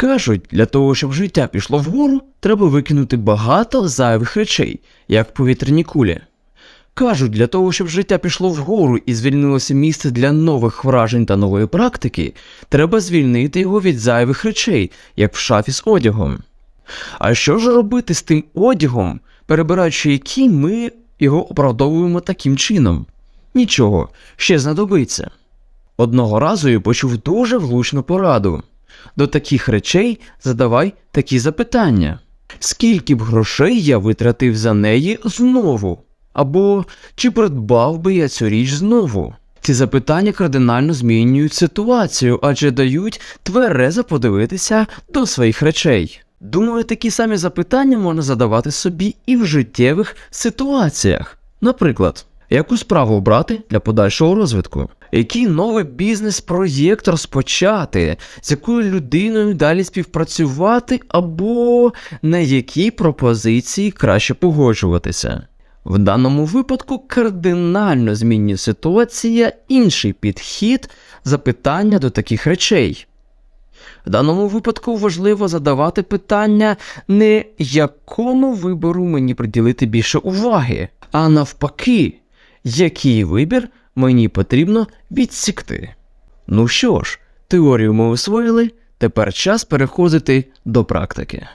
Кажуть, для того, щоб життя пішло вгору, треба викинути багато зайвих речей, як повітряні кулі. Кажуть, для того, щоб життя пішло вгору і звільнилося місце для нових вражень та нової практики, треба звільнити його від зайвих речей, як в шафі з одягом. А що ж робити з тим одягом, перебираючи який ми його оправдовуємо таким чином? Нічого, ще знадобиться. Одного разу я почув дуже влучну пораду. До таких речей задавай такі запитання. Скільки б грошей я витратив за неї знову? Або чи придбав би я цю річ знову? Ці запитання кардинально змінюють ситуацію, адже дають тверезо подивитися до своїх речей. Думаю, такі самі запитання можна задавати собі і в життєвих ситуаціях. Наприклад, яку справу обрати для подальшого розвитку? Який новий бізнес-проєкт розпочати, з якою людиною далі співпрацювати, або на які пропозиції краще погоджуватися? В даному випадку кардинально змінює ситуація інший підхід запитання до таких речей. В даному випадку важливо задавати питання не якому вибору мені приділити більше уваги, а навпаки, який вибір мені потрібно відсікти. Ну що ж, теорію ми освоїли, тепер час переходити до практики.